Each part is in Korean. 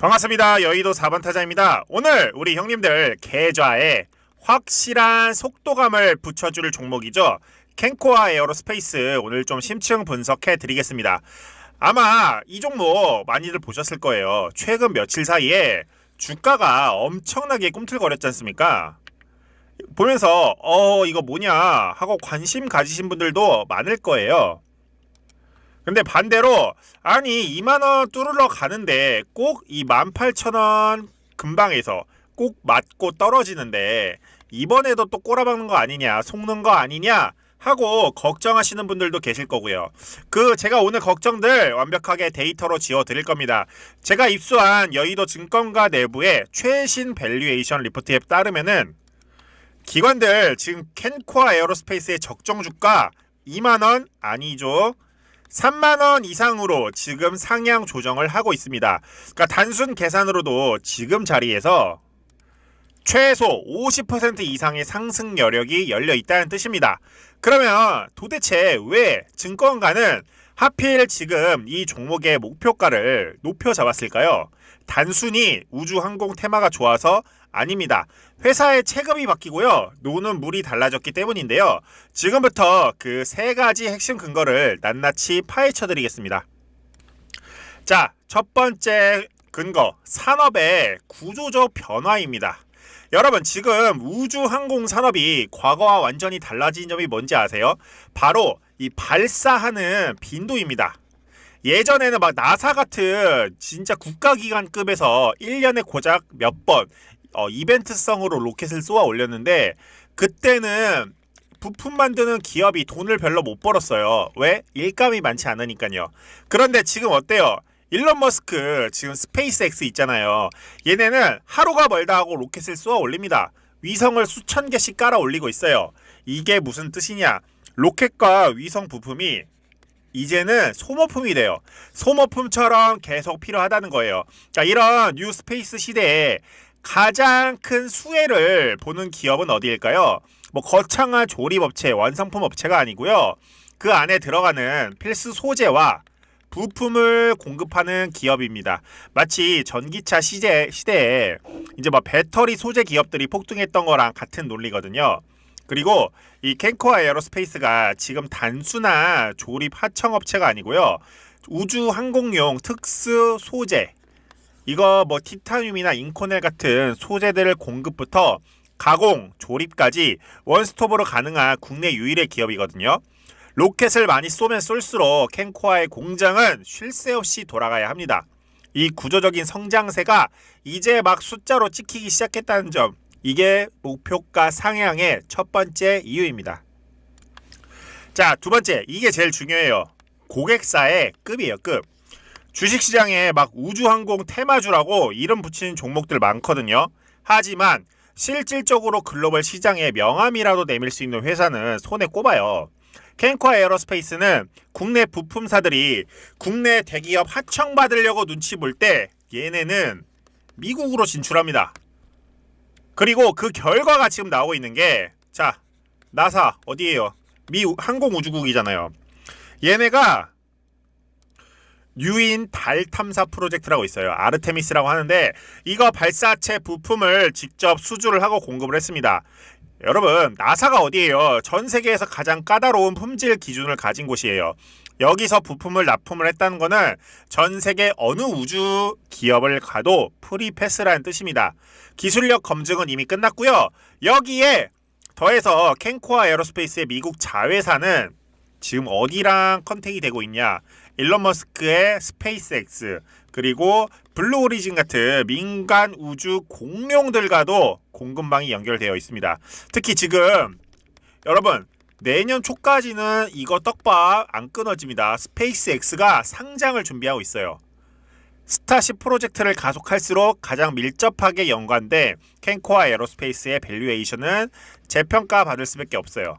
반갑습니다. 여의도 4번 타자입니다. 오늘 우리 형님들 계좌에 확실한 속도감을 붙여줄 종목이죠. 캔코아 에어로스페이스 오늘 좀 심층 분석해 드리겠습니다. 아마 이 종목 많이들 보셨을 거예요. 최근 며칠 사이에 주가가 엄청나게 꿈틀거렸지 않습니까? 보면서 어 이거 뭐냐 하고 관심 가지신 분들도 많을 거예요. 근데 반대로 아니 2만 원 뚫으러 가는데 꼭 이 18,000원 근방에서 꼭 맞고 떨어지는데 이번에도 또 꼬라박는 거 아니냐 속는 거 아니냐 하고 걱정하시는 분들도 계실 거고요. 그 제가 오늘 걱정들 완벽하게 데이터로 지워 드릴 겁니다. 제가 입수한 여의도 증권가 내부의 최신 밸류에이션 리포트에 따르면은 기관들 지금 캔코아 에어로스페이스의 적정 주가 2만 원 아니죠. 3만 원 이상으로 지금 상향 조정을 하고 있습니다. 그러니까 단순 계산으로도 지금 자리에서 최소 50% 이상의 상승 여력이 열려 있다는 뜻입니다. 그러면 도대체 왜 증권가는 하필 지금 이 종목의 목표가를 높여 잡았을까요? 단순히 우주항공 테마가 좋아서 아닙니다. 회사의 체급이 바뀌고요. 노는 물이 달라졌기 때문인데요. 지금부터 그 세 가지 핵심 근거를 낱낱이 파헤쳐 드리겠습니다. 자, 첫 번째 근거, 산업의 구조적 변화입니다. 여러분, 지금 우주항공 산업이 과거와 완전히 달라진 점이 뭔지 아세요? 바로 이 발사하는 빈도입니다. 예전에는 막 나사 같은 진짜 국가기관급에서 1년에 고작 몇 번 어, 이벤트성으로 로켓을 쏘아 올렸는데 그때는 부품 만드는 기업이 돈을 별로 못 벌었어요. 왜? 일감이 많지 않으니까요. 그런데 지금 어때요? 일론 머스크 지금 스페이스X 있잖아요. 얘네는 하루가 멀다 하고 로켓을 쏘아 올립니다. 위성을 수천 개씩 깔아 올리고 있어요. 이게 무슨 뜻이냐? 로켓과 위성 부품이 이제는 소모품이 돼요. 소모품처럼 계속 필요하다는 거예요. 자, 이런 뉴 스페이스 시대에 가장 큰 수혜를 보는 기업은 어디일까요? 뭐 거창한 조립업체, 완성품 업체가 아니고요. 그 안에 들어가는 필수 소재와 부품을 공급하는 기업입니다. 마치 전기차 시대, 시대에 이제 뭐 배터리 소재 기업들이 폭등했던 거랑 같은 논리거든요. 그리고 이 캔코아 에어로스페이스가 지금 단순한 조립 하청 업체가 아니고요. 우주 항공용 특수 소재 이거 뭐 티타늄이나 인코넬 같은 소재들을 공급부터 가공, 조립까지 원스톱으로 가능한 국내 유일의 기업이거든요. 로켓을 많이 쏘면 쏠수록 캔코아의 공장은 쉴 새 없이 돌아가야 합니다. 이 구조적인 성장세가 이제 막 숫자로 찍히기 시작했다는 점, 이게 목표가 상향의 첫 번째 이유입니다. 자, 두 번째, 이게 제일 중요해요. 고객사의 급이에요, 급. 주식시장에 막 우주항공 테마주라고 이름 붙이는 종목들 많거든요. 하지만 실질적으로 글로벌 시장에 명함이라도 내밀 수 있는 회사는 손에 꼽아요. 캔커 에어로스페이스는 국내 부품사들이 국내 대기업 하청받으려고 눈치 볼 때 얘네는 미국으로 진출합니다. 그리고 그 결과가 지금 나오고 있는 게 자, 나사 어디에요? 미 항공우주국이잖아요. 얘네가 유인 달 탐사 프로젝트라고 있어요. 아르테미스라고 하는데 이거 발사체 부품을 직접 수주를 하고 공급을 했습니다. 여러분, 나사가 어디예요? 전 세계에서 가장 까다로운 품질 기준을 가진 곳이에요. 여기서 부품을 납품을 했다는 거는 전 세계 어느 우주 기업을 가도 프리패스라는 뜻입니다. 기술력 검증은 이미 끝났고요. 여기에 더해서 캔코아 에어로스페이스의 미국 자회사는 지금 어디랑 컨택이 되고 있냐? 일론 머스크의 스페이스X 그리고 블루 오리진 같은 민간 우주 공룡들과도 공급망이 연결되어 있습니다. 특히 지금 여러분 내년 초까지는 이거 떡밥 안 끊어집니다. 스페이스X가 상장을 준비하고 있어요. 스타쉽 프로젝트를 가속할수록 가장 밀접하게 연관된 캔코아 에어로스페이스의 밸류에이션은 재평가 받을 수밖에 없어요.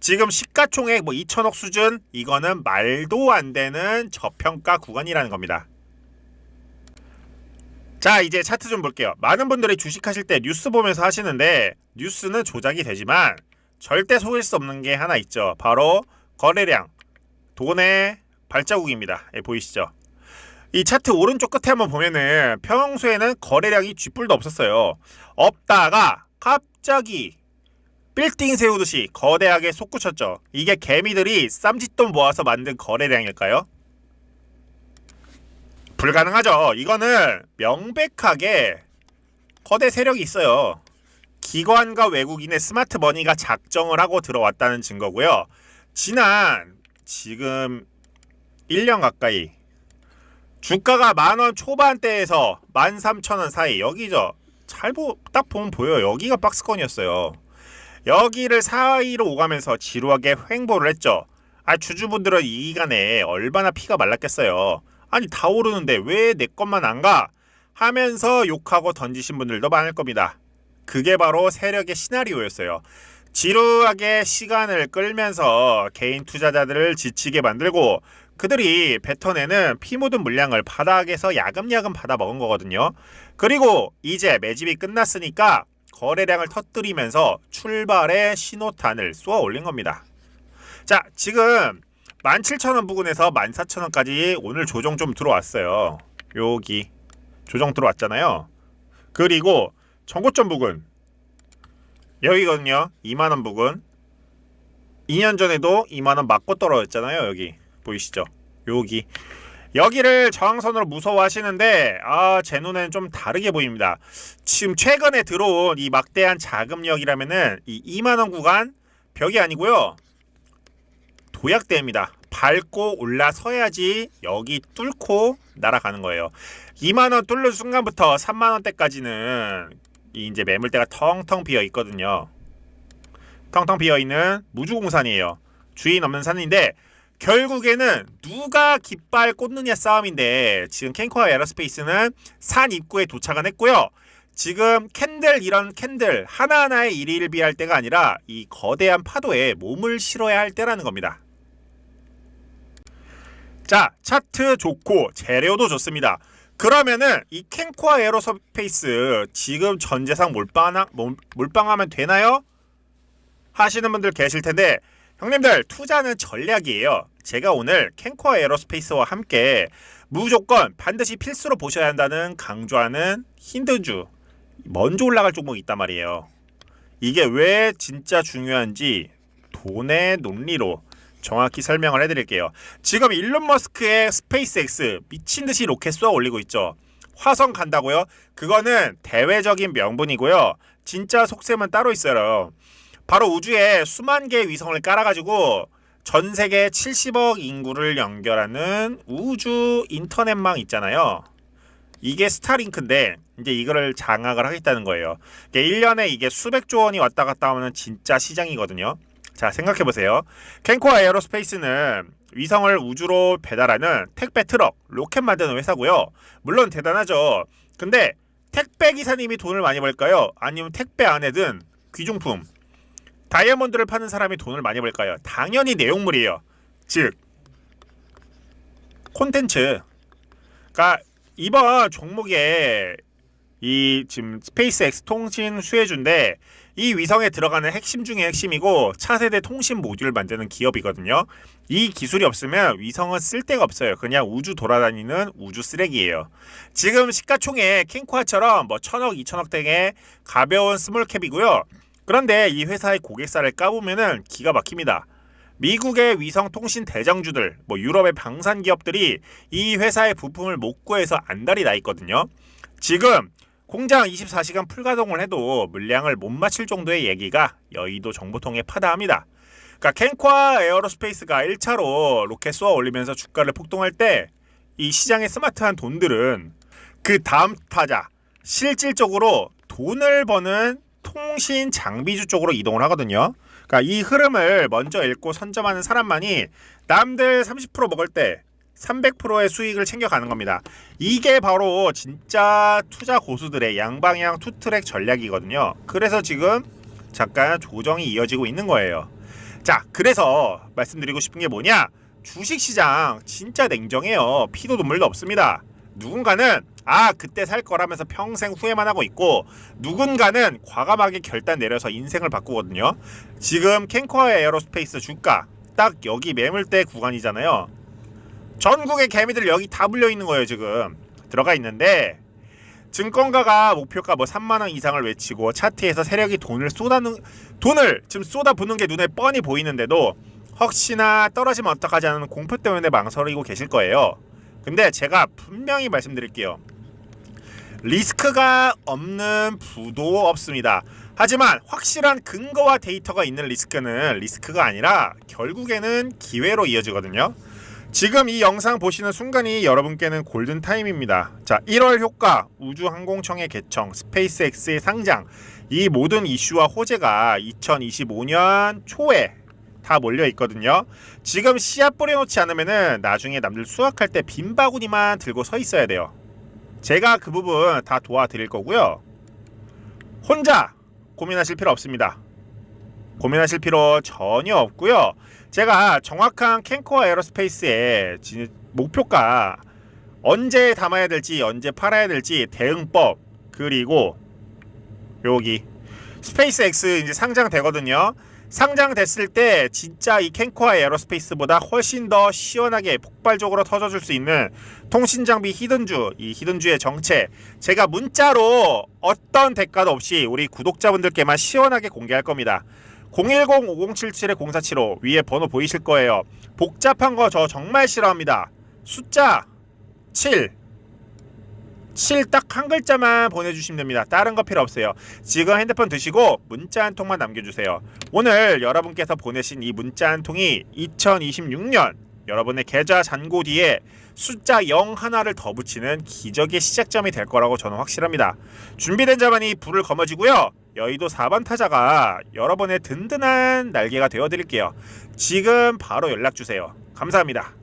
지금 시가총액 뭐 2천억 수준 이거는 말도 안 되는 저평가 구간이라는 겁니다. 자 이제 차트 좀 볼게요. 많은 분들이 주식하실 때 뉴스 보면서 하시는데 뉴스는 조작이 되지만 절대 속일 수 없는 게 하나 있죠. 바로 거래량, 돈의 발자국입니다. 예, 보이시죠? 이 차트 오른쪽 끝에 한번 보면은 평소에는 거래량이 쥐뿔도 없었어요. 없다가 갑자기 빌딩 세우듯이 거대하게 솟구쳤죠. 이게 개미들이 쌈짓돈 모아서 만든 거래량일까요? 불가능하죠. 이거는 명백하게 거대 세력이 있어요. 기관과 외국인의 스마트 머니가 작정을 하고 들어왔다는 증거고요. 지난 지금 1년 가까이 주가가 만원 초반대에서 만 삼천 원 사이 여기죠. 잘딱 보면 보여요. 여기가 박스권이었어요. 여기를 사이로 오가면서 지루하게 횡보를 했죠. 아 주주분들은 이 기간에 얼마나 피가 말랐겠어요. 아니 다 오르는데 왜 내 것만 안 가? 하면서 욕하고 던지신 분들도 많을 겁니다. 그게 바로 세력의 시나리오였어요. 지루하게 시간을 끌면서 개인 투자자들을 지치게 만들고 그들이 뱉어내는 피 묻은 물량을 바닥에서 야금야금 받아 먹은 거거든요. 그리고 이제 매집이 끝났으니까 거래량을 터뜨리면서 출발의 신호탄을 쏘아 올린 겁니다. 자, 지금 17,000원 부근에서 14,000원까지 오늘 조정 좀 들어왔어요. 여기 조정 들어왔잖아요. 그리고 전고점 부근 여기거든요. 2만 원 부근. 2년 전에도 2만 원 맞고 떨어졌잖아요. 여기 보이시죠? 여기 여기를 저항선으로 무서워하시는데 아 제 눈에는 좀 다르게 보입니다. 지금 최근에 들어온 이 막대한 자금력이라면은 이 2만 원 구간 벽이 아니고요. 도약대입니다. 밟고 올라서야지 여기 뚫고 날아가는 거예요. 2만 원 뚫는 순간부터 3만 원대까지는 이 이제 매물대가 텅텅 비어 있거든요. 텅텅 비어 있는 무주공산이에요. 주인 없는 산인데 결국에는 누가 깃발 꽂느냐 싸움인데 지금 캔커와 에어스페이스는 산 입구에 도착은 했고요. 지금 캔들 이런 캔들 하나하나의 일일을 비할 때가 아니라 이 거대한 파도에 몸을 실어야 할 때라는 겁니다. 자, 차트 좋고 재료도 좋습니다. 그러면은 이 캔코아 에어로스페이스 지금 전재상 몰빵하, 몰- 몰빵하면 되나요? 하시는 분들 계실 텐데 형님들 투자는 전략이에요. 제가 오늘 캔코아 에어로스페이스와 함께 무조건 반드시 필수로 보셔야 한다는 강조하는 힌드주 먼저 올라갈 종목이 있단 말이에요. 이게 왜 진짜 중요한지 돈의 논리로 정확히 설명을 해드릴게요. 지금 일론 머스크의 스페이스X 미친 듯이 로켓 쏘아 올리고 있죠. 화성 간다고요? 그거는 대외적인 명분이고요. 진짜 속셈은 따로 있어요. 바로 우주에 수만 개의 위성을 깔아가지고 전 세계 70억 인구를 연결하는 우주 인터넷망 있잖아요. 이게 스타링크인데 이제 이거를 장악을 하겠다는 거예요. 이게 1년에 이게 수백조 원이 왔다 갔다 하면 진짜 시장이거든요. 자 생각해 보세요. 캔코아 에어로스페이스는 위성을 우주로 배달하는 택배 트럭, 로켓 만드는 회사고요. 물론 대단하죠. 근데 택배 기사님이 돈을 많이 벌까요? 아니면 택배 안에 든 귀중품, 다이아몬드를 파는 사람이 돈을 많이 벌까요? 당연히 내용물이에요. 즉 콘텐츠. 그러니까 이번 종목에 이 지금 스페이스X 통신 수혜주인데 이 위성에 들어가는 핵심 중의 핵심이고 차세대 통신 모듈 만드는 기업이거든요. 이 기술이 없으면 위성은 쓸 데가 없어요. 그냥 우주 돌아다니는 우주 쓰레기예요. 지금 시가총액 킹코아처럼 뭐 천억, 이천억 등의 가벼운 스몰캡이고요. 그런데 이 회사의 고객사를 까보면은 기가 막힙니다. 미국의 위성 통신 대장주들, 뭐 유럽의 방산 기업들이 이 회사의 부품을 못 구해서 안달이 나 있거든요. 지금 공장 24시간 풀가동을 해도 물량을 못 맞출 정도의 얘기가 여의도 정보통에 파다합니다. 그러니까 캔ኳ 에어로스페이스가 1차로 로켓 쏘아 올리면서 주가를 폭동할 때 이 시장의 스마트한 돈들은 그 다음 타자 실질적으로 돈을 버는 통신 장비주 쪽으로 이동을 하거든요. 그러니까 이 흐름을 먼저 읽고 선점하는 사람만이 남들 30% 먹을 때 300%의 수익을 챙겨가는 겁니다. 이게 바로 진짜 투자 고수들의 양방향 투트랙 전략이거든요. 그래서 지금 잠깐 조정이 이어지고 있는 거예요. 자, 그래서 말씀드리고 싶은 게 뭐냐? 주식 시장 진짜 냉정해요. 피도 눈물도 없습니다. 누군가는 아 그때 살 거라면서 평생 후회만 하고 있고 누군가는 과감하게 결단 내려서 인생을 바꾸거든요. 지금 캔커의 에어로스페이스 주가 딱 여기 매물대 구간이잖아요. 전국의 개미들 여기 다 불려 있는 거예요 지금 들어가 있는데 증권가가 목표가 뭐 3만 원 이상을 외치고 차트에서 세력이 돈을 쏟아는 돈을 지금 쏟아붓는 게 눈에 뻔히 보이는데도 혹시나 떨어지면 어떡하지 하는 공포 때문에 망설이고 계실 거예요. 근데 제가 분명히 말씀드릴게요. 리스크가 없는 부도 없습니다. 하지만 확실한 근거와 데이터가 있는 리스크는 리스크가 아니라 결국에는 기회로 이어지거든요. 지금 이 영상 보시는 순간이 여러분께는 골든 타임입니다. 자, 1월 효과, 우주항공청의 개청, 스페이스X의 상장, 이 모든 이슈와 호재가 2025년 초에 다 몰려 있거든요. 지금 씨앗 뿌려놓지 않으면은 나중에 남들 수확할 때 빈 바구니만 들고 서 있어야 돼요. 제가 그 부분 다 도와드릴 거고요. 혼자 고민하실 필요 없습니다. 고민하실 필요 전혀 없고요. 제가 정확한 캔코어 에어로스페이스의 지- 목표가 언제 담아야 될지 언제 팔아야 될지 대응법 그리고 여기 스페이스 X 이제 상장되거든요. 상장됐을 때 진짜 이 캔코어 에어로스페이스보다 훨씬 더 시원하게 폭발적으로 터져줄 수 있는 통신 장비 히든주 이 히든주의 정체 제가 문자로 어떤 대가도 없이 우리 구독자분들께만 시원하게 공개할 겁니다. 010-5077-0475 위에 번호 보이실 거예요. 복잡한 거 저 정말 싫어합니다. 숫자 7 7 딱 한 글자만 보내주시면 됩니다. 다른 거 필요 없어요. 지금 핸드폰 드시고 문자 한 통만 남겨주세요. 오늘 여러분께서 보내신 이 문자 한 통이 2026년 여러분의 계좌 잔고 뒤에 숫자 0 하나를 더 붙이는 기적의 시작점이 될 거라고 저는 확실합니다. 준비된 자만이 불을 거머쥐고요. 여의도 4번 타자가 여러분의 든든한 날개가 되어 드릴게요. 지금 바로 연락 주세요. 감사합니다.